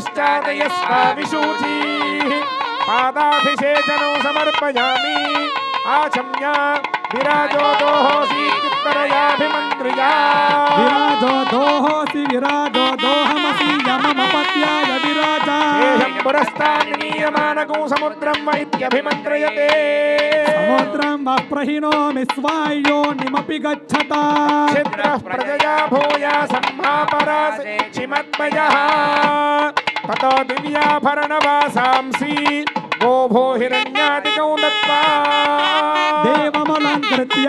पश्चादय स्वाविशूचीः पादाभिषेचनं समर्पयामि। आचम्य विराजो विराजो दोहोऽसि विराजो। दोहमसि यममपत्याय विराजा देहं पुरस्तान्नीयमानगो समुद्रं वैद्यभिमन्त्रयते समुद्रं वः प्रहिणोमि स्वायो निमपि गच्छता। छिद्रः प्रजया भूया सम्भापरासे चिमद्मयः ततो दिव्याभरणवासांसि गोभो हिरण्यादिकौ दत्त्वा देवमलङ्कृत्य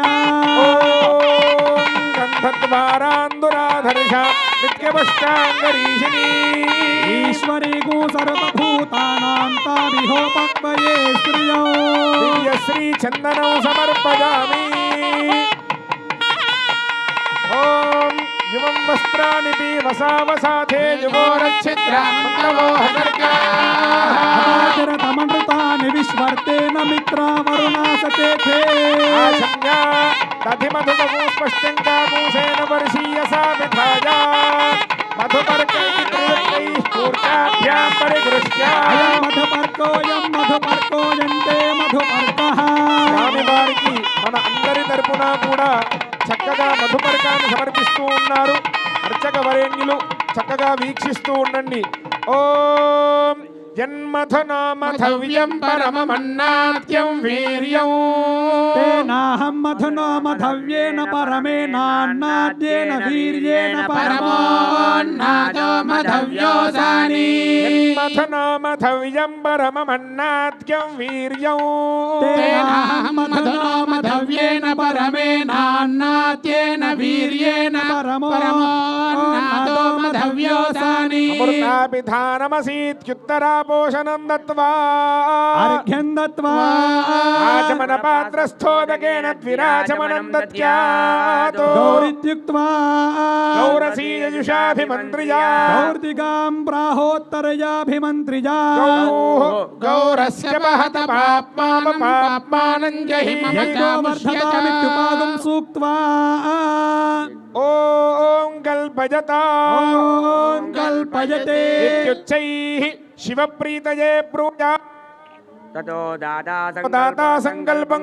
गन्धद्वारान्दुराधर्ष ईश्वरी गो सर्वभूतानां ताभिहोपक्वये श्रियौ। दिव्यश्रीचन्दनौ समर्पयामि। ॐ युवं वस्त्राणि वसावसाथे युवोरच्छिद्रामङ्गलोहदर्गाः तमनृतानि विश्वर्तेन मित्रा वरुणासते आशङ्या दधिमधुमगुस्पष्टङ्काकूसेन वर्षीयसा विधाया मधुपर्कैः कूर्चाभ्यां परिगृह्य అయం మధుపర్కోయం మధుపర్కోయంతే మధుపర్కః స్వామి వారికి మన అందరి తరపున కూడా చక్కగా మధుపరకాన్ని సమర్పిస్తూ ఉన్నారు. అర్చక వరేణ్యులు చక్కగా వీక్షిస్తూ ఉండండి. ఓం జన్మధునామధవ్యం పరమమన్నాత్యం వీర్యం. మధునామ మధునో परमे परमेनान्नाद्येन वीर्येण परमोन्नादो मधव्योऽसानि मथनो मधव्यं परममन्नाद्यं वीर्यं। मथनो मधव्येन परमेनान्नाद्येन वीर्येण परमोन्नादो मधव्योऽसानि अमृताभिधानमसीत्युत्तरापोषणं दत्त्वा। अर्घ्यं दत्त्वा। आचमनपात्रस्थोदकेन द्विराचमनं दत्या गौरीत्युक्त्वात् गौरीत्युक्त्वात् गौरसीयजुषाभिमन्त्रिजा गौर्तिकां प्राहोत्तरयाभिमन्त्रिजा गौरस्य महत पाप्मानपाप्मानं जहि वर्धतामित्युपागं सूक्त्वा। ॐ कल्पजता। ॐ कल्पजते। इत्युच्चैः शिवप्रीतये ब्रूजा ततो दादा दाता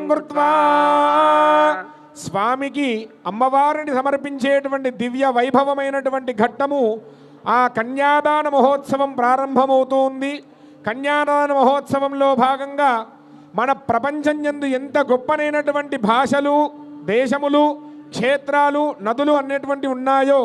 कृत्वा। స్వామికి అమ్మవారిని సమర్పించేటువంటి దివ్య వైభవమైనటువంటి ఘట్టము ఆ కన్యాదాన మహోత్సవం ప్రారంభమవుతోంది. కన్యాదాన మహోత్సవంలో భాగంగా మన ప్రపంచం యందు ఎంత గొప్పనైనటువంటి భాషలు దేశములు క్షేత్రాలు నదులు అనేటువంటి ఉన్నాయో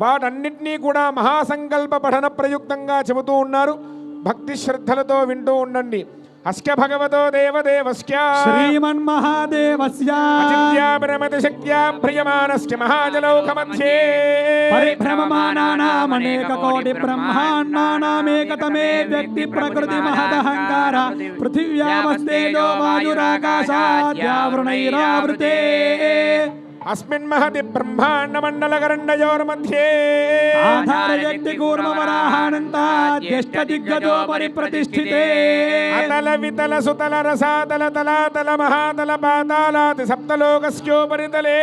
వాటన్నిటినీ కూడా మహాసంకల్ప పఠన ప్రయుక్తంగా చెబుతూ ఉన్నారు. భక్తి శ్రద్ధలతో వింటూ ఉండండి. अस्क्य भगवतो देवदेवस्क्य श्रीमन्महादेवस्य। अचिन्त्या भ्रमति शक्त्या भ्रियमाणस्य महाजलौकमध्ये। परिभ्रममाणानामनेककोटिब्रह्माण्डानामेकतमे व्यक्तिप्रकृतिमहदहङ्कार। पृथिव्यामस्तेजो वायुराकाशाद्यावृणैरावृते। अस्मिन् महति ब्रह्माण्डमण्डलकरण्डयोर्मध्ये आधारयन्ति कूर्मवराहानन्ताद्यष्टदिग्गजोपरि प्रतिष्ठिते अतल वितल सुतल रसातल तलातल महातल पातालाति सप्तलोकस्योपरि तले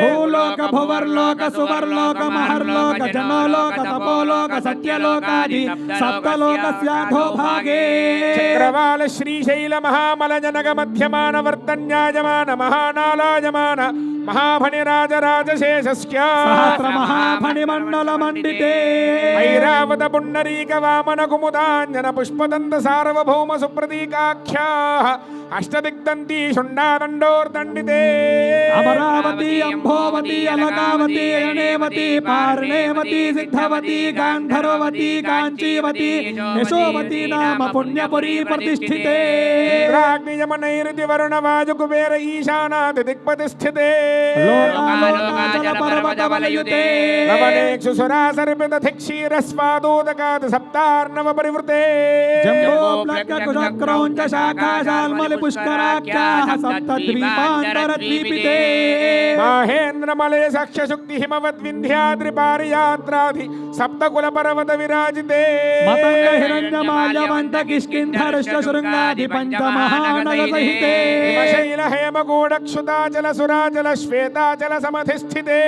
भूलोक भुवर्लोक सुवर्लोक महर्लोक जनोलोक तपोलोक सत्यलोकादि सप्तलोकस्याधो भागे चक्रवाल श्रीशैल महामल जनक मध्यमान वर्तन्यायमान महानालायमान महा महाभणिराजराजशेषस्य सहस्रमहाफणिमण्डलमण्डिते మధ్యమాన వర్తన్యాయమాన మహానాలాయమాన మహాఫణిరాజరాజశేషస్య సహస్ర మహాఫణిమండల మండితే ఐరావత పుండరీక వామన కుముదాంజన పుష్పదంత సార్వభౌమ సుప్రతీకాఖ్యా అష్టదిగ్దంతి షుండాదండోర్దండితే అమరావతి అంభోవతి అలకావతి అణేవతి పార్ణేవతి సిద్ధవతి గాంధర్వతి కాంచీవతి యశోవతి నామ పుణ్యపురీ ప్రతిష్ఠితే ఇంద్రాగ్నియమనైరితి వరుణ వాజు కుబేర ఈశానాది దిక్పతి స్థితే లోకాలోకాచల पादोदकात् सप्तार्णव परिवृते जम्बो प्लक्ककुशक्रौञ्च शाखा सप्तद्वीपान्तरद्वीपिते माहेन्द्रमले सख्यशुक्ति हिमवद्विन्ध्याद्रिपारियात्राधि सप्तकुलपर्वत विराजिते मतङ्गहिरण्यमाल्यवन्तकिष्किन्धरश्च शृङ्गाधि पञ्चमहानगसहिते हिमशैलहेमगूढक्षुताचलसुराचलश्वेताचलसमधिस्थिते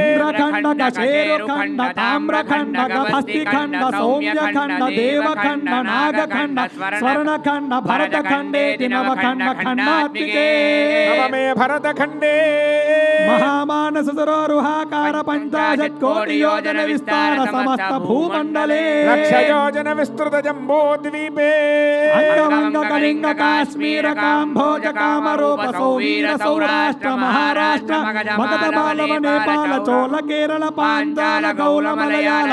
इन्द्रखण्डकशेरुखण्ड ताम्रखण्डक హస్తిఖండ సౌమ్యఖండ దేవఖండ నాగఖండ స్వర్ణఖండ భరతఖండేతి నవఖండ ఖండాత్మికే. నవమే భరతఖండే. మహామానస సరోరుహాకార పంచాశత్ కోటి యోజన విస్తార సమస్త భూమండలే. లక్ష యోజన విస్తృత జంబోద్వీపే అంగమంగ కళింగ కాశ్మీర కాంభోజ కామరూప సౌవీర సౌరాష్ట్ర మహారాష్ట్ర మగధ బాలవ నేపాల చోళ కేరళ పాంచాల గౌల మలయాళ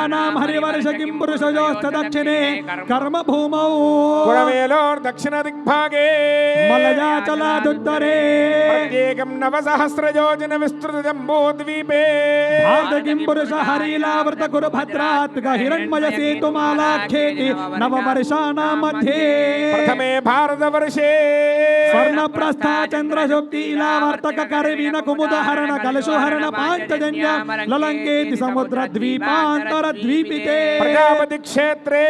विन्ध्याचलानां हरिवर्ष दक्षिणे कर्म भूमौ कुळवेलोर्दक्षिण दिग्भागे मलयाचलादुत्तरे प्रत्येकं नवसहस्रयोजन विस्तृत जम्बोद्वीपे भारत किम्पुरुष हरीलावृत कुरु भद्रात् हिरण्मय सेतुमालाख्येति नववर्षाणां मध्ये प्रथमे भारतवर्षे स्वर्णप्रस्था चन्द्रशुक्ति इलावर्तक करवीन कुमुद हरण कलशु हरण पाञ्चजन्य ललङ्केति समुद्रद्वीपान्तरद्वीपिते प्रजापति क्षेत्रे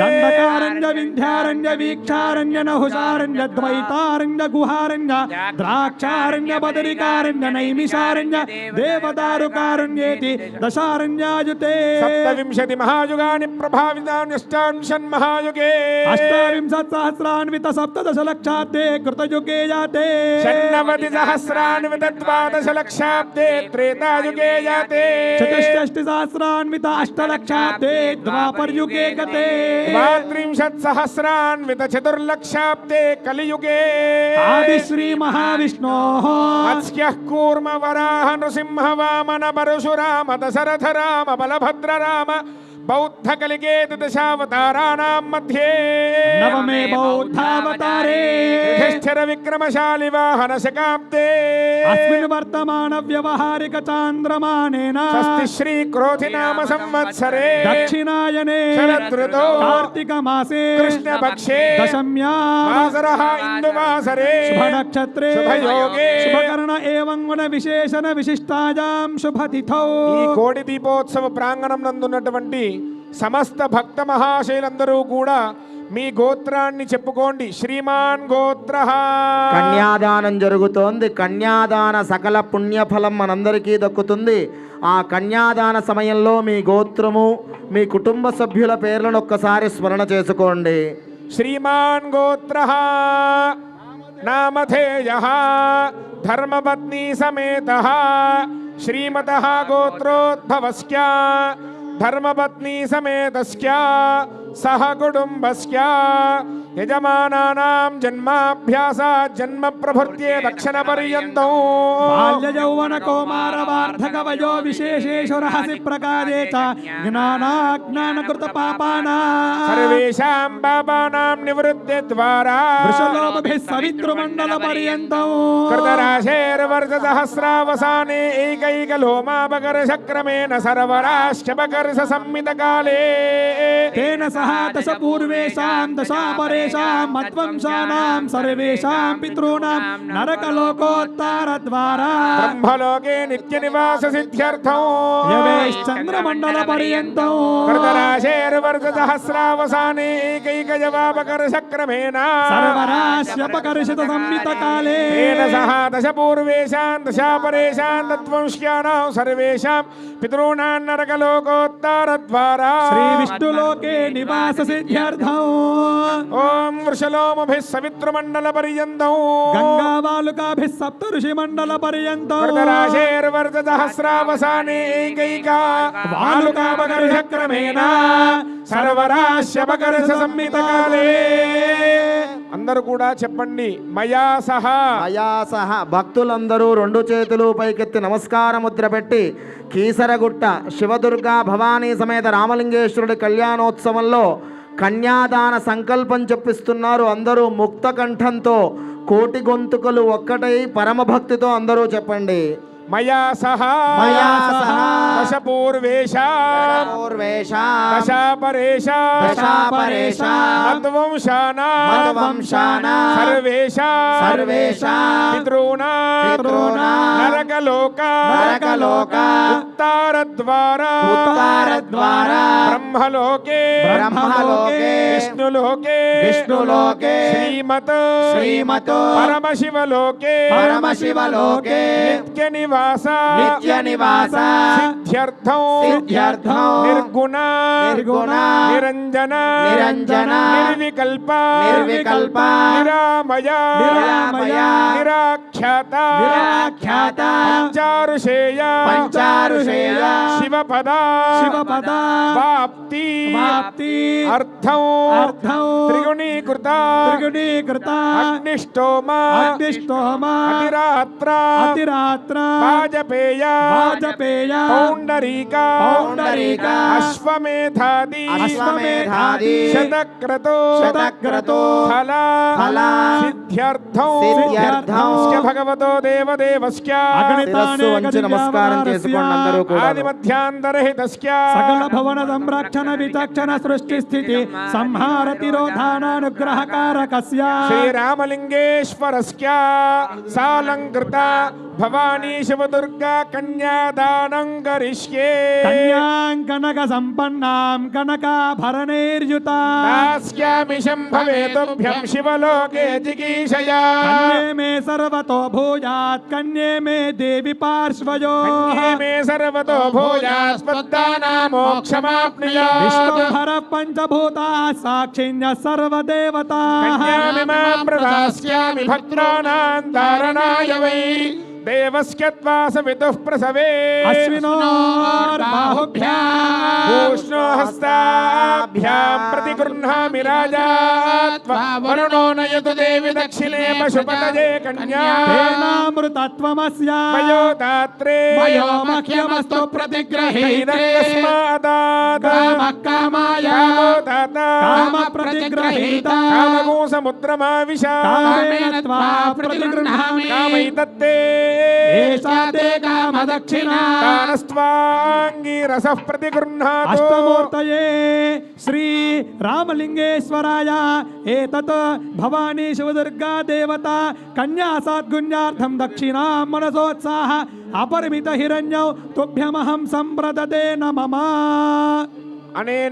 दण्डकारण्य विन्ध्यारण्य वीक्षारण्य नहुषारण्य द्वैतारण्य गुहारण्य द्राक्षारण्य बदरिकारण्य नैमिषारण्य देवदारुकारण्येति दशारण्यायुते सप्तविंशति महायुगानि प्रभावितान्यष्टांशन् महायुगे अष्टाविंशत् सहस्रान्वित सप्तदश लक्षाब्दे कृतयुगे जाते षण्णवति सहस्रान्वित द्वादश అష్టలక్షాబ్దే ద్వాపరయుగే గతే ద్వాత్రింశత్ సహస్రాన్విత చతుర్లక్షాబ్దే కలియుగే ఆది శ్రీ మహావిష్ణో అస్యః కూర్మ వరాహ నృసింహ వామన పరశురామ దశరథ రామ బలభద్ర రామ బౌద్ధ కలిగేతు దశావతారాణాం మధ్యే. నవమే బౌద్ధావతారే. యుధిష్ఠిర విక్రమశాలి వాహన శకాబ్దే. అస్మిన్ వర్తమాన వ్యవహారిక చాంద్రమానేన. స్వస్తి శ్రీ క్రోధి నామ సంవత్సరే. దక్షిణాయనే. శరదృతో. కార్తీక మాసే. కృష్ణ దశమ్యా. వాసరః ఇందు వాసరే శుభ శుభకరణ ఏవం విశేషణ విశిష్టాయాం శుభతిథౌ. కోడి దీపోత్సవ ప్రాంగణం నందున్నటువంటి సమస్త భక్త మహాశైలందరూ కూడా మీ గోత్రాన్ని చెప్పుకోండి. శ్రీమాన్ గోత్ర. కన్యాదానం జరుగుతోంది. కన్యాదాన సకల పుణ్యఫలం మనందరికీ దక్కుతుంది. ఆ కన్యాదాన సమయంలో మీ గోత్రము మీ కుటుంబ సభ్యుల పేర్లను ఒక్కసారి స్మరణ చేసుకోండి. శ్రీమాన్ గోత్ర. నామధేయ. ధర్మపత్ని సమేత. శ్రీమత గోత్రోద్భవస్య. धर्मपत्नी समेत सह कुटुंब యజమానానాం జన్మాభ్యాస జన్మ ప్రభృత్యే దక్షిణ పర్యంతం బాల్య యౌవన కౌమార వార్ధక వయో విశేషేషు రహసి ప్రకారే చ జ్ఞానాజ్ఞానకృత పాపానా సర్వేషాం పాపానాం నివృత్తి ద్వారా వృషలోభిः సవితృమండల పర్యంతం కృతరాశేర్వర్ష సహస్రావసానే ఏకైకలోమాపకర్ష క్రమేణ సర్వరాశ్చపకర్ష సంమిత కాలే తేన సహ దశ పూర్వేషాం దశా సర్వేషాం మధ్వంశానాం సర్వేషాం పితॄణాం నరకలోకోత్తార ద్వారా బ్రహ్మలోకే నిత్య నివాస సిద్ధ్యర్థం యవేశ్చంద్రమండల పర్యంతం కృతరాశేర్వర్గ సహస్రావసానేకైక జవాపకర్షక్రమేణ సర్వరాశ్యపకర్షిత సంహిత కాలే తేన సహా దశ పూర్వేషాం దశాపరేషాం సర్వేషాం ద్వారా శ్రీ విష్ణులోకే నివాస సిద్ధ్యర్థం ఓ గంగాం వృషలోమభిః సవిత్రుమండల పర్యంతం గంగావాలుకాభిః సప్త ఋషి మండల పర్యంతం వృతరాశేర్వర్ధ సహస్రావసానేకైక వాలుకాపకర్ష క్రమేణ సంహిత అందరూ కూడా చెప్పండి మయా సహా. మయా సహా. భక్తులందరూ రెండు చేతులు పైకెత్తి నమస్కార ముద్ర పెట్టి కీసరగుట్ట శివదుర్గా భవానీ సమేత రామలింగేశ్వరుడి కళ్యాణోత్సవంలో కన్యాదాన సంకల్పం చెప్పిస్తున్నారు అందరూ ముక్త కంఠంతో కోటి గొంతుకలు ఒక్కటై పరమభక్తితో అందరూ చెప్పండి. మయా సహా మయా సహా దశ పూర్వేష దశాపరేశ దశాపరేష మద్వంశానా మద్వంశానా సర్వేశ సర్వేష పితॄణా పితॄణా నరకలోక నరకలోక द्वारा उत्तारद्वारा उत्तारद्वारा ब्रह्मलोके। ब्रह्मलोके। विष्णुलोके। विष्णुलोके। श्रीमत। श्रीमत। परमशिवलोके। परमशिवलोके। नित्य निवासा नित्य निवासा सिद्ध्यर्थौ। सिद्ध्यर्थौ। निर्गुणा। निर्गुणा। निरंजना निरंजना निर्विकल्पा। निर्विकल्पा। निरामया। निरामया। निराक निराख्याता निराख्याता। पञ्चारुषेय पञ्चारुषेय शिवपदा। शिवपदा। वाप्ति। वाप्ति। अर्थौ अर्थौ त्रिगुणीकृता। त्रिगुणीकृता। अग्निष्टोम। अग्निष्टोम। अतिरात्रा। अतिरात्रा। वाजपेय। वाजपेय। पौंडरीका। पौंडरीका। अश्वमेधादि। अश्वमेधादि। शतक्रतो। शतक्रतो। फला। फला। सिद्ध्यर्थौ। सिद्ध्यर्थौ। భగవతో దేవదేవస్య. శిరస్సు వంచి నమస్కారం చేసుకోండి అందరూ కూడా. ఆది మధ్యాంతరహితస్య సకల భవన సంరక్షణ విచక్షణ సృష్టి స్థితి సంహార తిరోధానానుగ్రహకారకస్య శ్రీరామలింగేశ్వరస్య. సాలంకృత భవానీ శివదుర్గా కన్యాదానం కరిష్యే కన్యాంకనక సంపన్నాం కనకాభరణైర్యుత దాస్యామి శంభవే తుభ్యం శివలోకే జిగీషయా కన్యే మే సర్వతో భూయాత్ కన్యే మే దేవి పార్శ్వయో కన్యే మే సర్వతో భూయాస్పద్దానా మోక్షమాప్నుయా విష్ణుహర పంచభూతా సాక్షిణ్య సర్వదేవతా కన్యామిమాం ప్రదాస్యామి భద్రానాం ధారణాయ వై దేవస్య త్వా సవితుః ప్రసవే అశ్వినోర్బాహుభ్యాం ఊష్ణో హస్తాభ్యాం पादाभ्याम् प्रति गृह्णामि राजा वरुणो नयतु देवि दक्षिणे पशुपतये कन्यामृतत्वमस्य वयोदात्रे। वयोमख्यमस्तु प्रतिग्रहीतस्मादादामप्रतिग्रहीता कामो समुद्रमाविशा प्रतिगृह्णामि। कामैतत्ते। एषा ते कामदक्षिणा। दानस्त्वाङ्गिरसः प्रतिगृह्णातो। अष्टमूर्तये। श्री रामलिंगेश्वराय, एतत् भवानी शिवदुर्गा देवता, कन्या सद्गुण्यार्थम दक्षिणा मनसोत्साह अपरिमित हिरण्यौ तुभ्यमहं सम्प्रददे नमः। अनेन